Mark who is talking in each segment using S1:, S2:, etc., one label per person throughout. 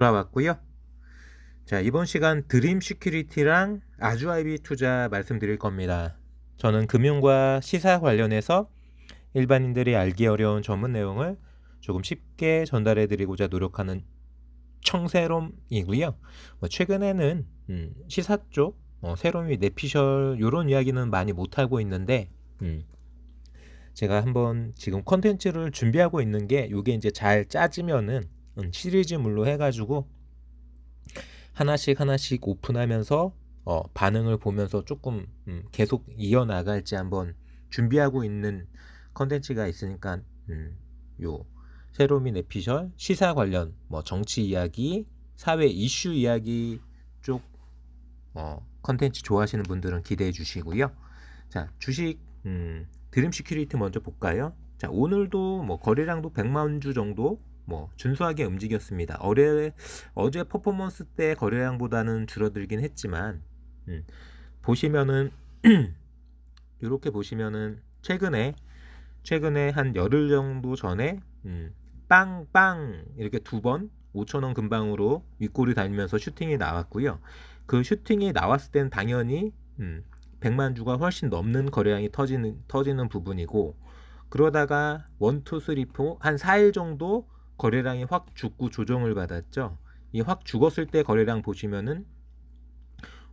S1: 돌아왔고요. 자, 이번 시간 드림 시큐리티랑 아주 아이비 투자 말씀드릴 겁니다. 저는 금융과 시사 관련해서 일반인들이 알기 어려운 전문 내용을 조금 쉽게 전달해 드리고자 노력하는 청세롬이고요. 뭐 최근에는 음, 시사 쪽 어, 세롬이 내피셜 요런 이야기는 많이 못 하고 있는데 음, 제가 한번 지금 컨텐츠를 준비하고 있는 게 요게 이제 잘 짜지면은 음, 시리즈물로 해가지고 하나씩 하나씩 오픈하면서 어, 반응을 보면서 조금 음, 계속 이어나갈지 한번 준비하고 있는 컨텐츠가 있으니까 음, 요 세로민 에피셜 시사 관련 뭐 정치 이야기 사회 이슈 이야기 쪽 어, 컨텐츠 좋아하시는 분들은 기대해 주시고요. 자 주식 음, 드림 시큐리티 먼저 볼까요? 자 오늘도 뭐 거래량도 100만 주 정도 뭐 준수하게 움직였습니다. 어제 어제 퍼포먼스 때 거래량보다는 줄어들긴 했지만 음, 보시면은 이렇게 보시면은 최근에 최근에 한 열흘 정도 전에 음, 빵빵 이렇게 두 번 5천 원 근방으로 윗골이 달리면서 슈팅이 나왔고요. 그 슈팅이 나왔을 땐 당연히 음, 100만 주가 훨씬 넘는 거래량이 터지는 터지는 부분이고 그러다가 1, 2, 3, 4한 4일 정도 거래량이 확 죽고 조정을 받았죠. 이 확 죽었을 때 거래량 보시면은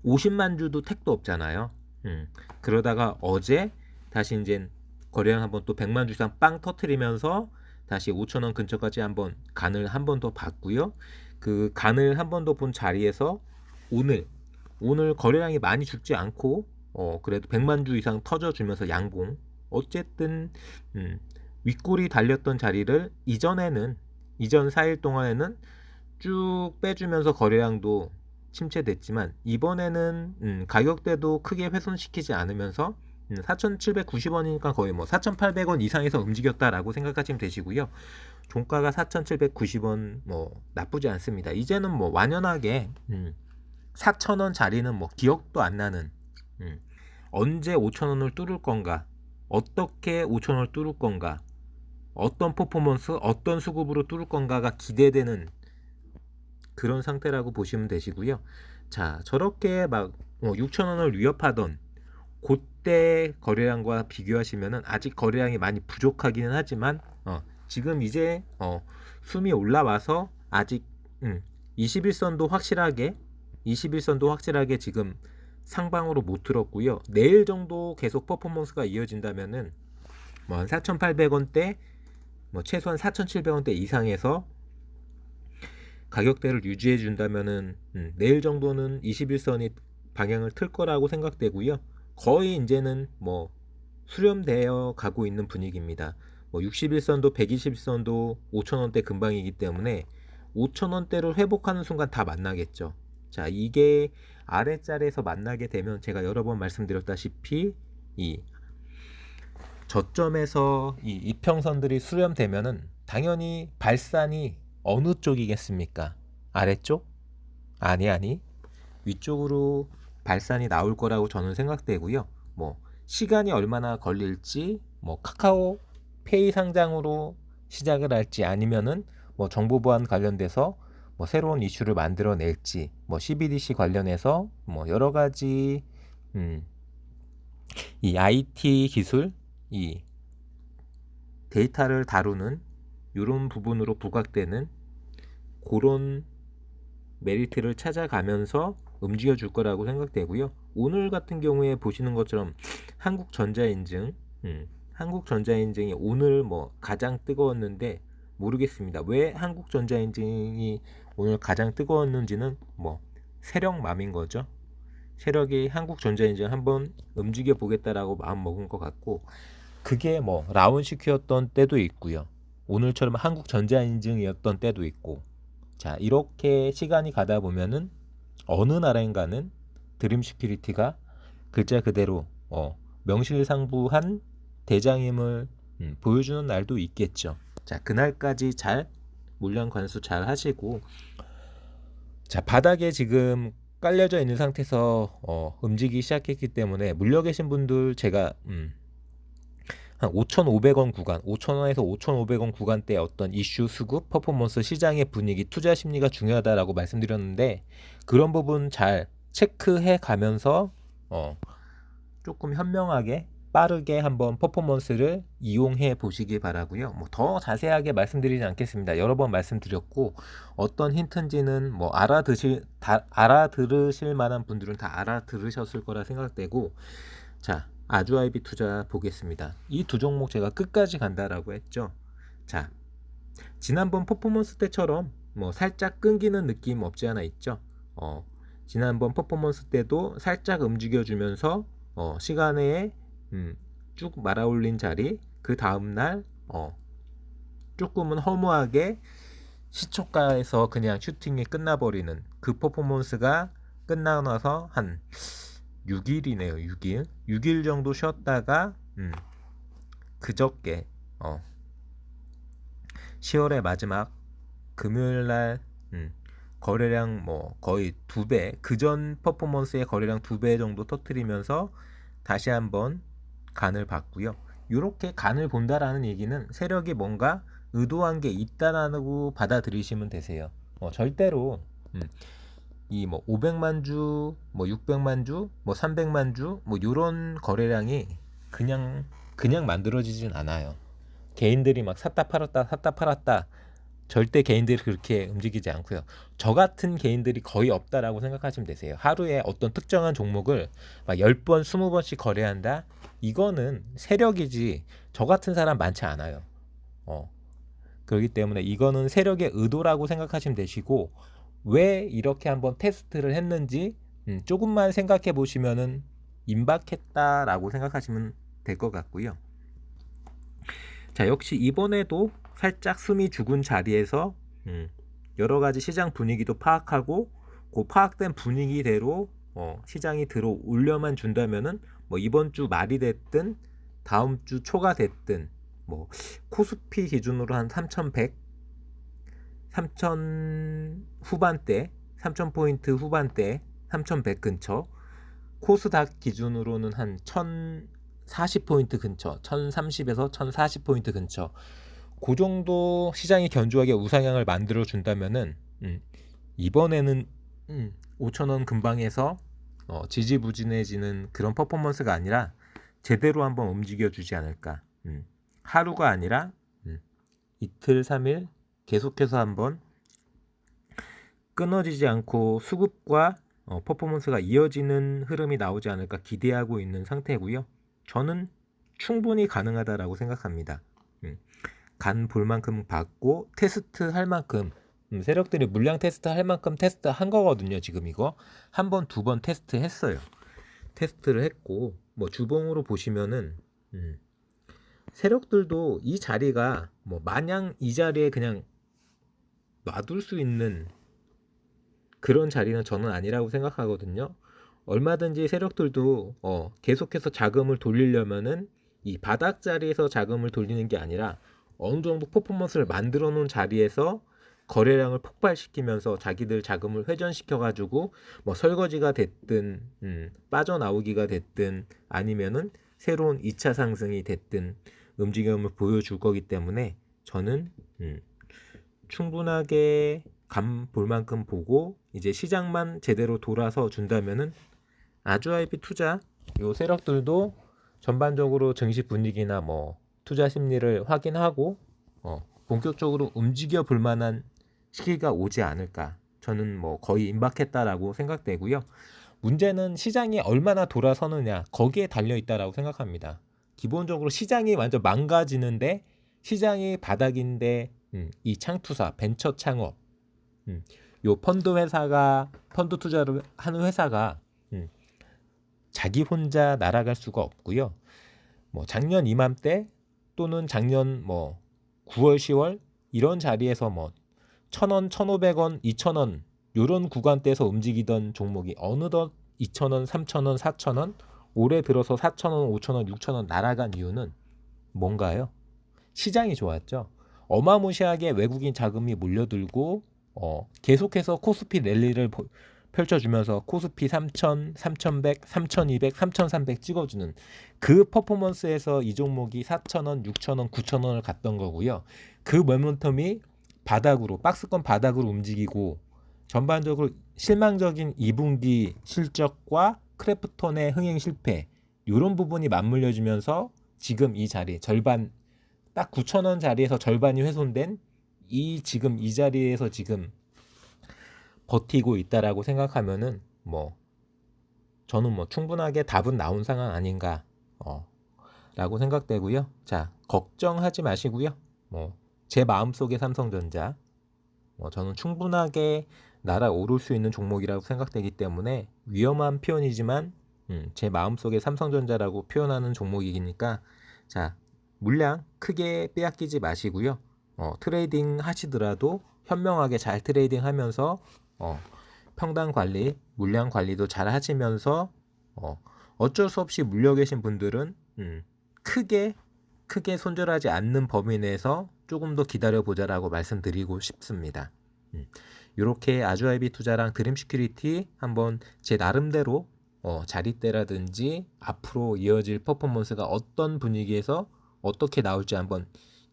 S1: 50만 주도 택도 없잖아요. 음, 그러다가 어제 다시 이제 거래량 한번 또 100만 주 이상 빵 터트리면서 다시 5천 원 근처까지 한번 간을 한 번 더 봤고요. 그 간을 한 번 더 본 자리에서 오늘 오늘 거래량이 많이 죽지 않고 어 그래도 100만 주 이상 터져 주면서 양봉 어쨌든 음, 윗골이 달렸던 자리를 이전에는 이전 4일 동안에는 쭉 빼주면서 거래량도 침체됐지만 이번에는 음, 가격대도 크게 훼손시키지 않으면서 음, 4,790원이니까 거의 뭐 4,800원 이상에서 움직였다라고 생각하시면 되시고요. 종가가 4,790원 뭐 나쁘지 않습니다. 이제는 뭐 완연하게 음, 4,000원 자리는 뭐 기억도 안 나는 음, 언제 5,000원을 뚫을 건가 어떻게 5,000원을 뚫을 건가 어떤 퍼포먼스 어떤 수급으로 뚫을 건가가 기대되는 그런 상태라고 보시면 되시고요. 자 저렇게 막 어, 6,000원을 위협하던 그때 거래량과 비교하시면은 아직 거래량이 많이 부족하기는 하지만 어, 지금 이제 어, 숨이 올라와서 아직 음, 21선도 확실하게 21선도 확실하게 지금 상방으로 못 들었고요. 내일 정도 계속 퍼포먼스가 이어진다면은 뭐 4,800원대 뭐 최소한 4,700원대 이상에서 가격대를 유지해 준다면은 음, 내일 정도는 21선이 방향을 틀 거라고 생각되고요. 거의 이제는 뭐 수렴되어 가고 있는 분위기입니다. 뭐 61선도 121선도 5천원대 근방이기 때문에 5천원대를 회복하는 순간 다 만나겠죠. 자 이게 아래자리에서 만나게 되면 제가 여러 번 말씀드렸다시피 이 저점에서 이 이평선들이 수렴되면은 당연히 발산이 어느 쪽이겠습니까? 아래쪽? 아니 아니 위쪽으로 발산이 나올 거라고 저는 생각되고요. 뭐 시간이 얼마나 걸릴지 뭐 카카오 페이 상장으로 시작을 할지 아니면은 뭐 정보 보안 관련돼서 뭐 새로운 이슈를 만들어낼지 뭐 CBDC 관련해서 뭐 여러 가지 음, 이 IT 기술 이 데이터를 다루는 이런 부분으로 부각되는 그런 메리트를 찾아가면서 움직여 줄 거라고 생각되고요. 오늘 같은 경우에 보시는 것처럼 한국전자인증, 음, 한국전자인증이 오늘 뭐 가장 뜨거웠는데 모르겠습니다. 왜 한국전자인증이 오늘 가장 뜨거웠는지는 뭐 세력맘인 거죠. 세력이 한국전자인증 한번 움직여 보겠다라고 마음 먹은 것 같고 그게 뭐 라운시큐였던 때도 있고요. 오늘처럼 한국 전자인증이었던 때도 있고 자 이렇게 시간이 가다 보면은 어느 나라인가는 드림 시큐리티가 글자 그대로 어, 명실상부한 대장임을 음, 보여주는 날도 있겠죠. 자 그날까지 잘 물량 관수 잘 하시고 자 바닥에 지금 깔려져 있는 상태에서 어, 움직이기 시작했기 때문에 물려 계신 분들 제가 음, 한 5,500원 구간, 5,000원에서 5,500원 구간대 어떤 이슈 수급, 퍼포먼스, 시장의 분위기, 투자 심리가 중요하다라고 말씀드렸는데 그런 부분 잘 체크해 가면서 어 조금 현명하게 빠르게 한번 퍼포먼스를 이용해 보시기 바라고요. 뭐 더 자세하게 말씀드리지 않겠습니다. 여러 번 말씀드렸고 어떤 힌트인지는 뭐 알아드실 다 알아들으실 만한 분들은 다 알아들으셨을 거라 생각되고 자 아주아이비 투자 보겠습니다. 이 두 종목 제가 끝까지 간다라고 했죠. 자 지난번 퍼포먼스 때처럼 뭐 살짝 끊기는 느낌 없지 않아 있죠. 어 지난번 퍼포먼스 때도 살짝 움직여주면서 어 시간에 음, 쭉 말아올린 자리 그 다음날 어, 조금은 허무하게 시초가에서 그냥 슈팅이 끝나버리는 그 퍼포먼스가 끝나고 나서 한 6일이네요 6일 6일 정도 쉬었다가 음, 그저께 어, 10월의 마지막 금요일 날 음, 거래량 뭐 거의 두 배, 그전 퍼포먼스의 거래량 두 배 정도 터트리면서 다시 한번 간을 봤고요. 이렇게 간을 본다라는 얘기는 세력이 뭔가 의도한 게 있다라고 받아들이시면 되세요. 어, 절대로 음, 이 뭐 500만 주, 뭐 600만 주, 뭐 300만 주, 뭐 이런 거래량이 그냥 그냥 만들어지진 않아요. 개인들이 막 샀다 팔았다 샀다 팔았다 절대 개인들이 그렇게 움직이지 않고요. 저 같은 개인들이 거의 없다라고 생각하시면 되세요. 하루에 어떤 특정한 종목을 막 10번, 20번씩 거래한다? 이거는 세력이지 저 같은 사람 많지 않아요. 어. 그렇기 때문에 이거는 세력의 의도라고 생각하시면 되시고 왜 이렇게 한번 테스트를 했는지 음, 조금만 생각해 보시면은 임박했다라고 생각하시면 될 것 같고요. 자, 역시 이번에도 살짝 숨이 죽은 자리에서 음, 여러 가지 시장 분위기도 파악하고 그 파악된 분위기대로 어, 시장이 들어 올려만 준다면은 뭐 이번 주 말이 됐든 다음 주 초가 됐든 뭐 코스피 기준으로 한 3,100, 3,000 후반대, 3,000포인트 후반대, 3,100 근처, 코스닥 기준으로는 한 1,040 포인트 근처, 1,030에서 1,040 포인트 근처, 그 정도 시장이 견조하게 우상향을 만들어 준다면은 음, 이번에는 음, 5천 원 근방에서 어, 지지부진해지는 그런 퍼포먼스가 아니라 제대로 한번 움직여 주지 않을까. 음, 하루가 아니라 음, 이틀, 3일 계속해서 한번 끊어지지 않고 수급과 어, 퍼포먼스가 이어지는 흐름이 나오지 않을까 기대하고 있는 상태고요. 저는 충분히 가능하다라고 생각합니다. 음, 간볼 만큼 받고 테스트 할 만큼 음, 세력들이 물량 테스트 할 만큼 테스트 한 거거든요. 지금 이거 한 번, 두 번 테스트 했어요. 테스트를 했고 뭐 주봉으로 보시면은 음, 세력들도 이 자리가 뭐 마냥 이 자리에 그냥 놔둘 수 있는 그런 자리는 저는 아니라고 생각하거든요. 얼마든지 세력들도 어, 계속해서 자금을 돌리려면은 이 바닥 자리에서 자금을 돌리는 게 아니라 어느 정도 퍼포먼스를 만들어 놓은 자리에서 거래량을 폭발시키면서 자기들 자금을 회전시켜 가지고 뭐 설거지가 됐든 음, 빠져나오기가 됐든 아니면은 새로운 2차 상승이 됐든 움직임을 보여줄 거기 때문에 저는 음, 충분하게 감 볼 만큼 보고 이제 시장만 제대로 돌아서 준다면은 아주 아이비 투자 요 세력들도 전반적으로 증시 분위기나 뭐 투자 심리를 확인하고 어, 본격적으로 움직여 볼 만한 시기가 오지 않을까. 저는 뭐 거의 임박했다라고 생각되고요. 문제는 시장이 얼마나 돌아서느냐 거기에 달려 있다라고 생각합니다. 기본적으로 시장이 완전 망가지는데 시장이 바닥인데 음, 이 창투사 벤처 창업 음, 요 펀드 회사가 펀드 투자를 하는 회사가 음, 자기 혼자 날아갈 수가 없고요. 뭐 작년 이맘때 또는 작년 뭐 9월 10월 이런 자리에서 뭐 천원, 천오백 원, 이천 원 요런 구간대에서 움직이던 종목이 어느덧 이천 원, 삼천 원, 사천 원 올해 들어서 사천 원, 오천 원, 육천 원 날아간 이유는 뭔가요? 시장이 좋았죠. 어마무시하게 외국인 자금이 몰려들고 어, 계속해서 코스피 랠리를 펼쳐주면서 코스피 3000, 3100, 3200, 3300 찍어주는 그 퍼포먼스에서 이 종목이 4000원, 6000원, 9000원을 갔던 거고요. 그 모멘텀이 바닥으로 박스권 바닥으로 움직이고 전반적으로 실망적인 2분기 실적과 크래프톤의 흥행 실패 이런 부분이 맞물려지면서 지금 이 자리 절반 딱 9,000원 자리에서 절반이 훼손된 이 지금 이 자리에서 지금 버티고 있다라고 생각하면은 뭐 저는 뭐 충분하게 답은 나온 상황 아닌가 어 라고 생각되고요. 자, 걱정하지 마시고요. 뭐 제 마음속에 삼성전자 뭐 저는 충분하게 날아오를 수 있는 종목이라고 생각되기 때문에 위험한 표현이지만 음, 제 마음속에 삼성전자라고 표현하는 종목이니까 자 물량 크게 빼앗기지 마시고요. 어, 트레이딩 하시더라도 현명하게 잘 트레이딩 하면서 어, 평단 관리, 물량 관리도 잘 하시면서 어, 어쩔 수 없이 물려 계신 분들은 음, 크게 크게 손절하지 않는 범위 내에서 조금 더 기다려 보자라고 말씀드리고 싶습니다. 음, 이렇게 아주아이비 투자랑 드림 시큐리티 한번 제 나름대로 어, 자리대라든지 앞으로 이어질 퍼포먼스가 어떤 분위기에서 어떻게 나올지 한번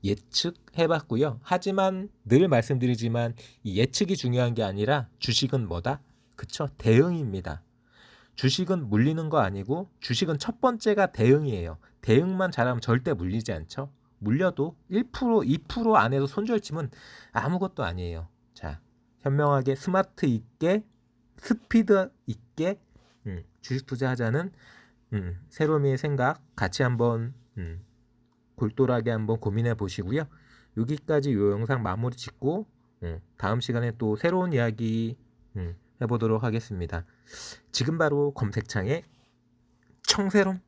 S1: 예측해봤고요. 하지만 늘 말씀드리지만 이 예측이 중요한 게 아니라 주식은 뭐다? 그쵸? 대응입니다. 주식은 물리는 거 아니고 주식은 첫 번째가 대응이에요. 대응만 잘하면 절대 물리지 않죠. 물려도 1% 2% 안에서 손절치면 아무것도 아니에요. 자, 현명하게 스마트 있게 스피드 있게 음, 주식 투자하자는 음, 새로미의 생각 같이 한번 음, 골똘하게 한번 고민해 보시고요. 여기까지 이 영상 마무리 짓고 음, 다음 시간에 또 새로운 이야기 음, 해보도록 하겠습니다. 지금 바로 검색창에 청새롬